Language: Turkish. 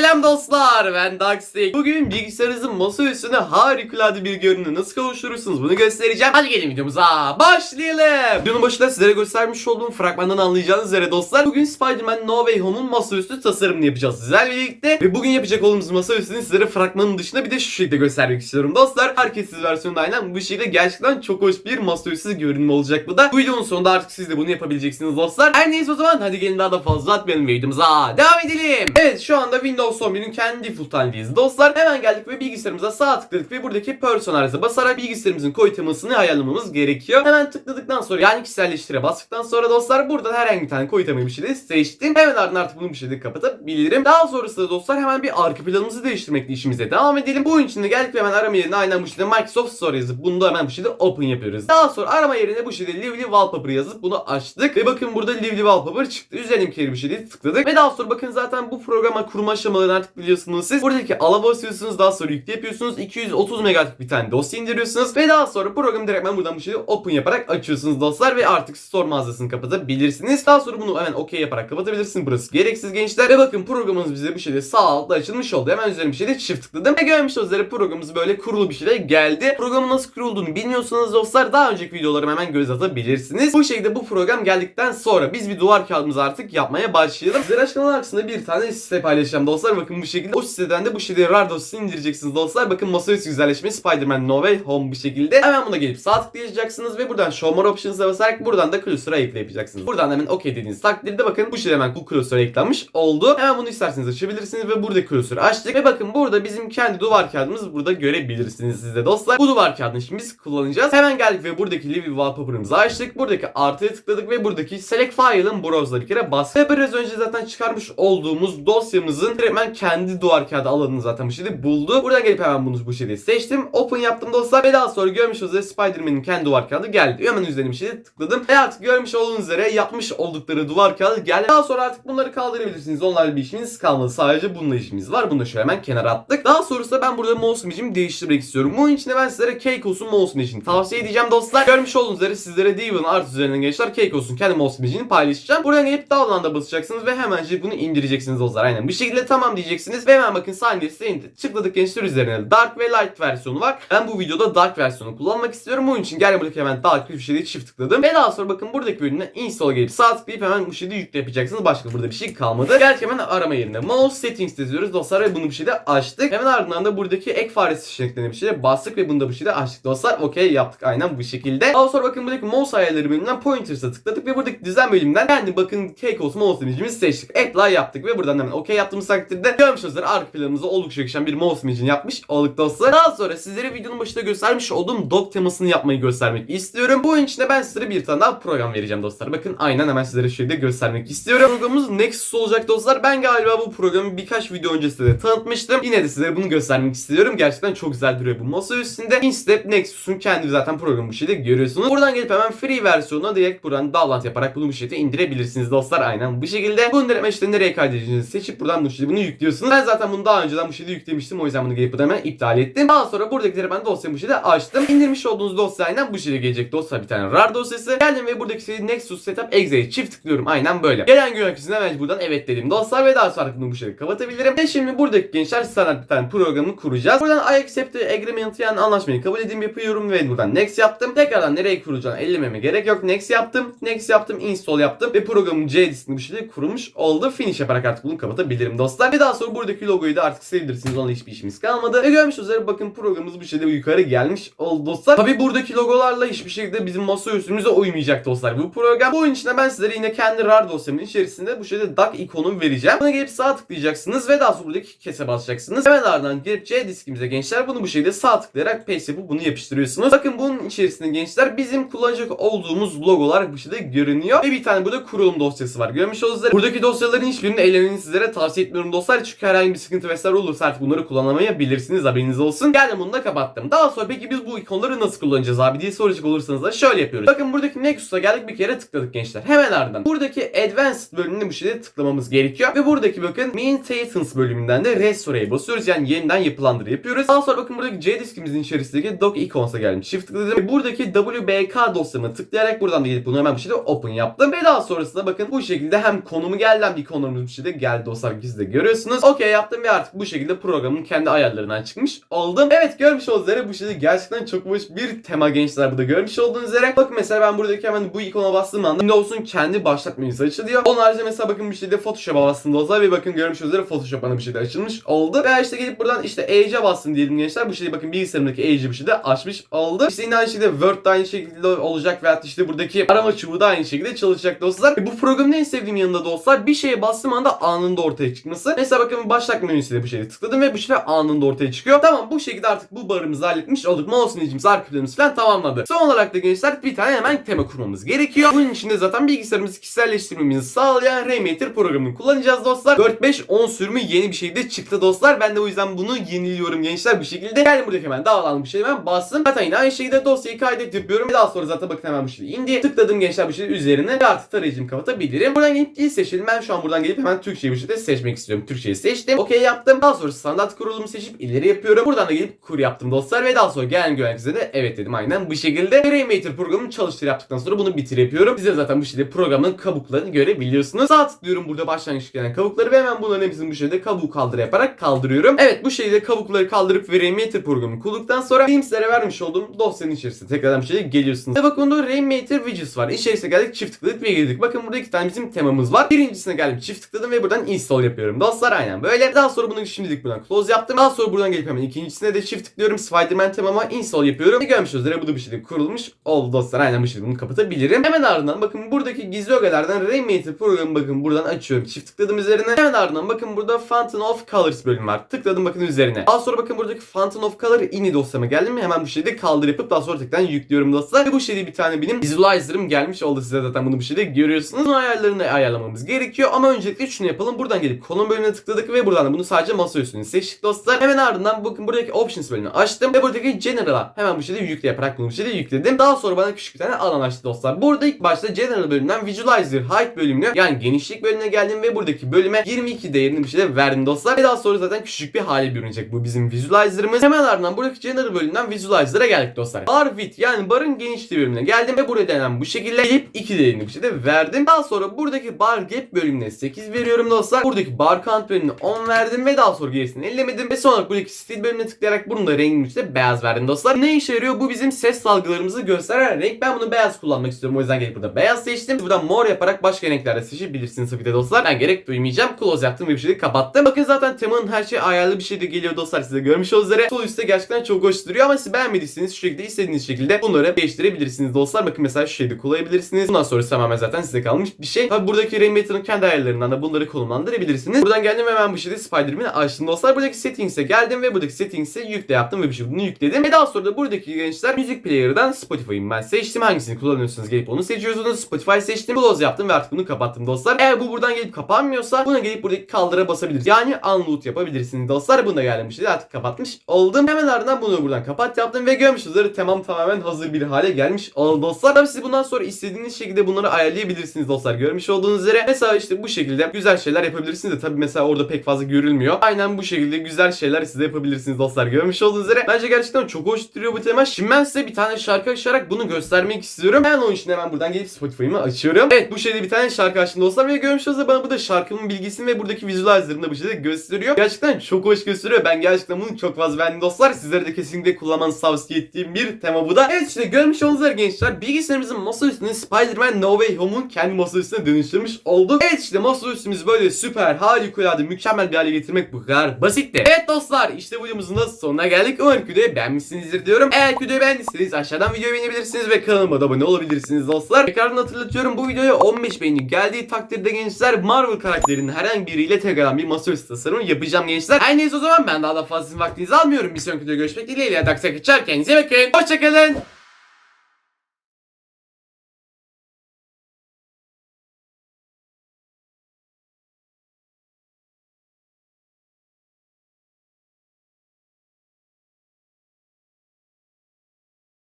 Selam dostlar ben Daxik. Bugün bilgisayarınızın masa üstüne harikulade bir görünümü nasıl kavuşturursunuz bunu göstereceğim. Hadi gelin videomuza başlayalım. Videonun başında sizlere göstermiş olduğum fragmandan anlayacağınız üzere dostlar. Bugün Spider-Man No Way Home'un masaüstü tasarımını yapacağız sizlerle birlikte. Ve bugün yapacak olduğumuz masaüstünü sizlere fragmanın dışında bir de şu şekilde göstermek istiyorum dostlar. Herketsiz versiyonda aynen bu şekilde gerçekten çok hoş bir masaüstü görünümü olacak bu da. Bu videonun sonunda artık siz de bunu yapabileceksiniz dostlar. Her neyse o zaman hadi gelin daha da fazla atmayalım videomuza devam edelim. Evet şu anda Windows 11'in kendi default halindeyiz dostlar. Hemen geldik ve bilgisayarımıza sağ tıkladık ve buradaki personalize basarak bilgisayarımızın koy temasını ayarlamamız gerekiyor. Hemen tıkladıktan sonra yani kişiselleştire bastıktan sonra dostlar buradan herhangi bir tane koy temayı bir şey seçtim. Hemen ardından artık bunu bir şekilde kapatabilirim. Daha sonrasında dostlar hemen bir arka planımızı değiştirmekle işimize devam edelim. Bu oyun içinde geldik ve hemen arama yerine aynen bu şekilde Microsoft Store yazıp bunu da hemen bu şekilde open yapıyoruz. Daha sonra arama yerine bu şekilde Lively Wallpaper yazıp bunu açtık. Ve bakın burada Lively Wallpaper çıktı. Üzerine bir kere bir şey tıkladık. Ve daha sonra bakın zaten bu programa kurma aşamalarını artık biliyorsunuz siz. Buradaki ala basıyorsunuz daha sonra yükle yapıyorsunuz. 230 megabaytlık bir tane dosya indiriyorsunuz. Ve daha sonra programı direktmen buradan bu şekilde open yaparak açıyorsunuz dostlar. Ve artık store mağazasını kapatabilirsiniz. Daha sonra bunu hemen OK yaparak kapatabilirsiniz. Burası gereksiz gençler. Ve bakın programımız bize bir şekilde sağ altta açılmış oldu. Hemen üzerine bir şekilde çift tıkladım. Ve görmüş üzere programımız böyle kurulu bir şekilde geldi. Programın nasıl kurulduğunu bilmiyorsanız dostlar daha önceki videolarıma hemen göz atabilirsiniz. Bu şekilde bu program geldikten sonra biz bir duvar kağıdımızı artık yapmaya başlayalım. Sizlere açıklamalar kısmında bir tane site paylaşacağım dostlar. Bakın bu şekilde. O siteden de bu şekilde RAR dosyasını indireceksiniz dostlar. Bakın masaüstü güzelleşme Spider-Man No Way Home bir şekilde. Hemen buna gelip sağ tıklayacaksınız ve buradan Show More Options'a basarak buradan da klasöre ekleyebileceksiniz. Buradan hemen OK dediğiniz takdirde bakın bu şekilde hemen bu klasöre eklenmiş oldu. Hemen bunu isterseniz açabilirsiniz ve burada klasörü açtık. Ve bakın burada bizim kendi duvar kağıdımız burada görebilirsiniz siz de dostlar. Bu duvar kağıdını şimdi biz kullanacağız. Hemen geldik ve buradaki Livy Wallpaper'ımızı açtık. Buradaki artıya tıkladık ve buradaki Select File'ın browser'a bir kere bastık. Ve biraz önce zaten çıkarmış olduğumuz dosyamızın direktmen kendi duvar kağıdı alanını zaten bu şekilde buldu. Buradan gelip hemen bunu bu şekilde seçtim. Open yaptım dostlar ve daha sonra görmüş olduğunuz üzere Spider-Man'in kendi duvar kağıdı geldi. Hemen üzerine bir şekilde tıkladım. Ve artık görmüş olduğunuz üzere yapmış oldukları duvar kağıdı geldi. Daha sonra artık bunları kaldırabilirsiniz. Onlarla bir işimiz kalmadı. Sadece bununla işimiz var. Bunu da şöyle hemen kenara attık. Daha sonrasında ben burada mouse imajımı değiştirmek istiyorum. Bunun için de ben sizlere Keikos'un mouse imajını tavsiye edeceğim dostlar. Görmüş olduğunuz üzere sizlere Devon art üzerinden gençler Keikos'un kendi mouse imajını paylaşacağım. Buradan gelip download'a basacaksınız ve hemencik bunu indireceksiniz dostlar. Aynen bu şekilde tamam diyeceksiniz ve hemen bakın saniye size indi. Tıkladık gençler üzerine Dark ve Light versiyonu var. Ben bu videoda Dark versiyonu kullanmak istiyorum. Bunun için gel buradaki hemen Dark bir şeyde çift tıkladım. Ve daha sonra bakın buradaki bölümden install gelip sağ tıklayıp hemen bu şeyde yükle yapacaksınız. Başka burada bir şey kalmadı. Geldik hemen arama yerine mouse settings yazıyoruz dostlar ve bunu bir şeyde açtık. Hemen ardından da buradaki ek fare seçeneklerine bir şeyde bastık ve bunu da bu şeyde açtık dostlar. Okey yaptık aynen bu şekilde. Daha sonra bakın buradaki mouse ayarları bölümünden pointers'a tıkladık ve buradaki düzen bölümünden kendi bakın Keikos mouse imajimizi seçtik. Apply yaptık ve buradan hemen okey yaptığımız görmüş olduğunuz üzere arka planımızda oldukça yakışan bir mouse imajını yapmış olduk dostlar. Daha sonra sizlere videonun başında göstermiş olduğum dock temasını yapmayı göstermek istiyorum. Bu oyun içinde ben sizlere bir tane daha program vereceğim dostlar. Bakın aynen hemen sizlere şöyle göstermek istiyorum. Programımız Nexus olacak dostlar. Ben galiba bu programı birkaç video öncesinde de tanıtmıştım. Yine de sizlere bunu göstermek istiyorum. Gerçekten çok güzel duruyor bu masa üstünde. InStep Nexus'un kendi zaten programı bu şekilde görüyorsunuz. Buradan gelip hemen free versiyonuna direkt buradan download yaparak bunu bu şekilde indirebilirsiniz dostlar. Aynen bu şekilde. Bunu direkt işte nereye kaydedeceğinizi seçip buradan bu şekilde bunu yüklüyorsunuz. Ben zaten bunu daha önceden bu şekilde yüklemiştim. O yüzden bunu gelip hemen iptal ettim. Daha sonra buradakileri ben dosyamı bu şekilde açtım. İndirmiş olduğunuz dosya aynen bu şekilde gelecek dosya bir tane RAR dosyası. Geldim ve buradaki şey Nexus Setup Exe'ye çift tıklıyorum. Aynen böyle. Gelen görüntüsüne hemen buradan evet dedim dostlar ve daha sonra bunu bu şekilde kapatabilirim. Ve şimdi buradaki gençler standart bir tane programı kuracağız. Buradan I accept the agreement yani anlaşmayı kabul edeyim yapıyorum ve buradan next yaptım. Tekrardan nereye kuracağını ellememe gerek yok. Next yaptım. Next yaptım. Install yaptım ve programın C diskini bu şekilde kurulmuş oldu. Finish yaparak artık bunu kapatabilirim dostlar. Ve daha sonra buradaki logoyu da artık silebilirsiniz. Onunla hiçbir işimiz kalmadı. Ve görmüş üzere bakın programımız bu şekilde yukarı gelmiş oldu dostlar. Tabi buradaki logolarla hiçbir şekilde bizim masa üstümüze uymayacak dostlar. Bu program bu oyun içinde ben sizlere yine kendi RAR dosyamın içerisinde bu şekilde DAC ikonu vereceğim. Buna gelip sağ tıklayacaksınız ve daha sonra buradaki kese basacaksınız. Hemen ardından gelip C diskimize gençler bunu bu şekilde sağ tıklayarak paste yapıp bunu yapıştırıyorsunuz. Bakın bunun içerisinde gençler bizim kullanacak olduğumuz logolar bu şekilde görünüyor. Ve bir tane burada kurulum dosyası var. Görmüş olduğunuz buradaki dosyaların hiçbirini elemenizi sizlere tavsiye etmiyorum dostlar. Çünkü herhangi bir sıkıntı vesaire olursa artık bunları kullanamayabilirsiniz. Haberiniz olsun. Geldim bunu da kapattım. Daha sonra peki biz bu ikonları nasıl kullanacağız abi diye soracak olursanız da şöyle yapıyoruz. Bakın buradaki Nexus'a geldik bir kere tıkladık gençler. Hemen ardından buradaki Advanced bölümünde bu şekilde tıklamamız gerekiyor. Ve buradaki bakın Maintenance bölümünden de Restore'ye basıyoruz. Yani yeniden yapılandır yapıyoruz. Daha sonra bakın buradaki C diskimizin içerisindeki Doc Icons'a geldim. Shift tıkladım. Ve buradaki WBK dosyamı tıklayarak buradan da gelip bunu hemen bir şekilde open yaptım. Ve daha sonrasında bakın bu şekilde hem konumu geldi hem ikonlarımız bir şekilde geldi dostlar. Siz de görüyorsunuz. Görüyorsunuz. Okey yaptım ve artık bu şekilde programın kendi ayarlarından çıkmış oldum. Evet görmüş olduğunuz üzere bu şekilde gerçekten çok hoş bir tema gençler bu da görmüş olduğunuz üzere. Bakın mesela ben buradaki hemen bu ikona bastığım anda Windows'un kendi başlat menüsü açılıyor. Onun haricinde mesela bakın bir şeyde Photoshop'a bastığımda olsa ve bakın görmüş olduğunuz üzere Photoshop bana bir şeyde açılmış oldu. Veya işte gelip buradan işte Age'e bastım diyelim gençler. Bu şeyde bakın bilgisayarımdaki Age'i bir şeyde açmış oldu. İşte yine aynı şekilde Word da aynı şekilde olacak veya işte buradaki arama çubuğu da aynı şekilde çalışacak dostlar. Ve bu programın en sevdiğim yanında dostlar bir şeye bastığım anda anında ortaya çıkması. Mesela bakın başlat menüsüyle bu şeyde tıkladım ve bu sefer anında ortaya çıkıyor. Tamam bu şekilde artık bu barımızı halletmiş olduk. Mouse ineceğimiz arkalarımız falan tamamladı. Son olarak da gençler bir tane hemen tema kurmamız gerekiyor. Bunun için de zaten bilgisayarımızı kişiselleştirmemizi sağlayan Raymaker programını kullanacağız dostlar. 4-5-10 sürümü yeni bir şey de çıktı dostlar. Ben de o yüzden bunu yeniliyorum gençler bu şekilde. Geldim buradaki hemen dağılalım bir şey hemen bastım. Zaten yine aynı şekilde dosyayı kaydet yapıyorum. Daha sonra zaten bakın hemen bu şey indi. Tıkladım gençler bu şey üzerine ve artık tarayıcımı kapatabilirim. Buradan gelip dil seçelim. Ben şu an buradan gelip hemen Türkçeyi bu şekilde seçmek istiyorum. Türkçeyi seçtim. Okey yaptım. Daha sonra standart kurulumu seçip ileri yapıyorum. Buradan da gelip kur yaptım dostlar ve daha sonra gelen güvenlik de evet dedim aynen bu şekilde. Raymaker programını çalıştır yaptıktan sonra bunu bitir yapıyorum. Size zaten bu şekilde programın kabuklarını görebiliyorsunuz. Sağ tıklıyorum burada başlangıç gelen kabukları ve hemen bunların hepsini bu şekilde kabuğu kaldır yaparak kaldırıyorum. Evet bu şekilde kabukları kaldırıp ve programını kurduktan sonra benim sizlere vermiş olduğum dosyanın içerisine tekrardan bir şekilde geliyorsunuz. Ve bakın burada Raymaker widgets var. İçerisine geldik çift tıkladık ve girdik. Bakın burada iki tane bizim temamız var. Birincisine geldim çift tıkladım ve buradan install yapıyorum. Dostlar aynen böyle. Daha sonra bunu şimdilik buradan close yaptım. Daha sonra buradan gelip hemen ikincisine de çift tıklıyorum. Spider-Man temama install yapıyorum. Ve görmüş üzere bu da bir şekilde kurulmuş oldu dostlar. Aynen bu şekilde bunu kapatabilirim. Hemen ardından bakın buradaki gizli ögelerden Raymaker programı bakın buradan açıyorum. Çift tıkladım üzerine. Hemen ardından bakın burada Fountain of Colors bölümü var. Tıkladım bakın üzerine. Daha sonra bakın buradaki Fountain of Color ini dosyama geldim hemen bu şekilde kaldır yapıp daha sonra tekrar yüklüyorum dostlar. Ve bu şekilde bir tane benim visualizer'ım gelmiş oldu size zaten bunu bu şekilde görüyorsunuz. Bunun ayarlarını ayarlamamız gerekiyor ama öncelikle şunu yapalım. Buradan gelip kolon bölümüne tıkladık ve buradan da bunu sadece masa üstüne seçtik dostlar. Hemen ardından bakın buradaki options bölümünü açtım ve buradaki general'a hemen bu şekilde yükle yaparak bunu bu şekilde yükledim. Daha sonra bana küçük bir tane alan açtı dostlar. Burada ilk başta general bölümünden visualizer height bölümünü yani genişlik bölümüne geldim ve buradaki bölüme 22 değerini bir şekilde verdim dostlar. Ve daha sonra zaten küçük bir hale bürünecek bu bizim visualizer'ımız. Hemen ardından buradaki general bölümünden visualizer'a geldik dostlar. Bar width yani barın genişliği bölümüne geldim ve burada denen bu şekilde gelip 2 değerini bir şekilde verdim. Daha sonra buradaki bar gap bölümüne 8 veriyorum dostlar. Buradaki bar count bölümüne 10 verdim ve daha sonra gerisini ellemedim. Ve sonra buradaki stil bölümüne tıklayarak bunun da rengini işte beyaz verdim dostlar. Ne işe yarıyor? Bu bizim ses salgılarımızı gösteren renk. Ben bunu beyaz kullanmak istiyorum. O yüzden gelip burada beyaz seçtim. Buradan mor yaparak başka renklerde seçebilirsiniz tabii de dostlar. Ben gerek duymayacağım. Close yaptım ve bir şekilde kapattım. Bakın zaten temanın her şey ayarlı bir şekilde geliyor dostlar. Size görmüş olduğunuz üzere. Sol üstte gerçekten çok hoş duruyor ama siz beğenmediyseniz şu şekilde istediğiniz şekilde bunları değiştirebilirsiniz dostlar. Bakın mesela şu şeyde kullanabilirsiniz. Bundan sonra tamamen zaten size kalmış bir şey. Tabi buradaki Rainmaker'ın kendi ayarlarından da bunları konumlandırabilirsiniz. Buradan geldim ve ben bu şekilde Spider-Man'i açtım dostlar. Buradaki settings'e geldim ve buradaki settings'e yükle yaptım ve bir şekilde bunu yükledim. Ve daha sonra da buradaki gençler müzik player'dan Spotify'ı ben seçtim. Hangisini kullanıyorsanız gelip onu seçiyorsunuz. Spotify seçtim. Close yaptım ve artık bunu kapattım dostlar. Eğer bu buradan gelip kapanmıyorsa buna gelip buradaki kaldıra basabilirsiniz. Yani unload yapabilirsiniz dostlar. Bunu da gelmişti. Artık kapatmış oldum. Hemen ardından bunu buradan kapat yaptım ve görmüşsünüzdür. Tamam tamamen hazır bir hale gelmiş oldu dostlar. Tabii siz bundan sonra istediğiniz şekilde bunları ayarlayabilirsiniz dostlar. Görmüş olduğunuz üzere. Mesela işte bu şekilde güzel şeyler yapabilirsiniz de tabii mesela orada pek fazla görülmüyor. Aynen bu şekilde güzel şeyler siz de yapabilirsiniz dostlar. Görmüş olduğunuz üzere. Bence gerçekten çok hoş duruyor bu tema. Şimdi ben size bir tane şarkı açarak bunu göstermek istiyorum. Hemen onun için hemen buradan gelip Spotify'ımı açıyorum. Evet bu şekilde bir tane şarkı açtım dostlar ve görmüş olduğunuz bana bu da şarkımın bilgisini ve buradaki visualizer'ını da bu şekilde gösteriyor. Gerçekten çok hoş gösteriyor. Ben gerçekten bunu çok fazla beğendim dostlar. Sizlere de kesinlikle kullanmanızı tavsiye ettiğim bir tema bu da. Evet işte görmüş olduğunuz üzere gençler bilgisayarımızın masa üstüne Spider-Man No Way Home'un kendi masa üstüne dönüştürmüş olduk. Evet işte masa üstümüzü böyle süper, harikulade, mükemmel bir hale getirmek bu kadar basitti. Evet dostlar işte videomuzun da sonuna geldik. Umarım videoyu beğenmişsinizdir diyorum. Eğer videoyu beğendiyseniz aşağıdan videoyu beğenebilirsiniz ve kanalıma da abone olabilirsiniz dostlar. Tekrardan hatırlatıyorum bu videoya 15 beğeni geldiği takdirde gençler Marvel karakterinin herhangi biriyle tekrardan bir masaüstü tasarımı yapacağım gençler. Her neyse o zaman ben daha da fazla vaktinizi almıyorum. Bir sonraki videoda görüşmek dileğiyle. Daksa geçer kendinize bakın. Hoşçakalın.